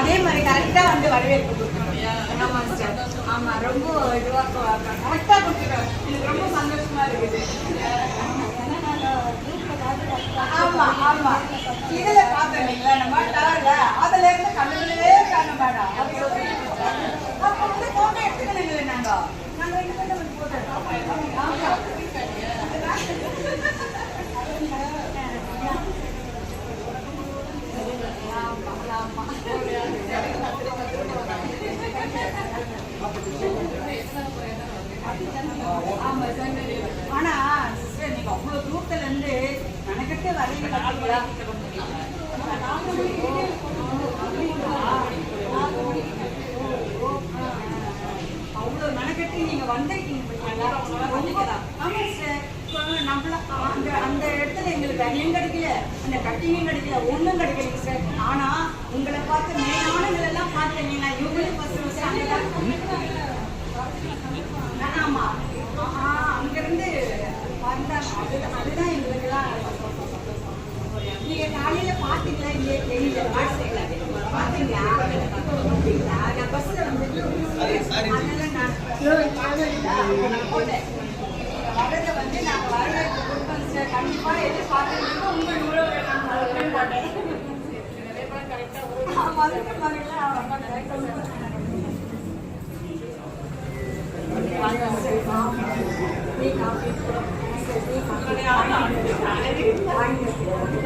அதே மாதிரி கரெக்டா வந்து வரவேற்பு கொடுக்கணும். ஆமா சார் ஆமா ரொம்ப இதுவா கரெக்டா கொடுத்துருக்கோம் எனக்கு ரொம்ப சந்தோஷமா இருக்குது. ஆமா ஆமா. இதுல பார்த்தோம் இல்லைங்களா நம்ம டவர்ல அதுல இருந்து கண்ணுலயே காணும் மேடம் அப்ப வந்து போட்டோ எடுத்துக்கணுங்களே நாங்க. நாங்க போட்டோ எடுத்தோம். ஆமா. ஆமா, ஆமா. ஆமா சார். ஆனா சிஸ்டர் நீங்க அவ்வளவு தூரத்துல இருந்து மெனக்கெட்டு வரீங்க பாத்தீங்களா? அவ்வளவு மெனக்கெட்டு நீங்க வந்திருக்கீங்க பாத்தீங்களா? ரொம்ப- ஆமா சார். நம்மள அந்த அந்த இடத்துல எங்களுக்கு அணியும் கிடைக்கல அந்த கட்டிங்கும் கிடைக்கல ஒண்ணும் கிடைக்கல சார் ஆனா உங்களை பார்த்து மேலானவங்களை எல்லாம் பார்த்தேன் அங்கிருந்து அதுதான் அதுதான் எங்களுக்குலாம் நீங்க காலையில பாத்தீங்களா இல்லையே தெரியல பாத்தீங்களா நான் பஸ்ல வந்து அதனால நான் போட்டேன். நீங்க வந்து நாங்க வரவேற்பு கொடுப்போம் சார். கண்டிப்பா எதிர்பார்க்கறதுக்கு உங்க உறவுகளை நான் வரவேற்பு போட்டேன். ஆமா, அதுக்கு ரொம்ப correct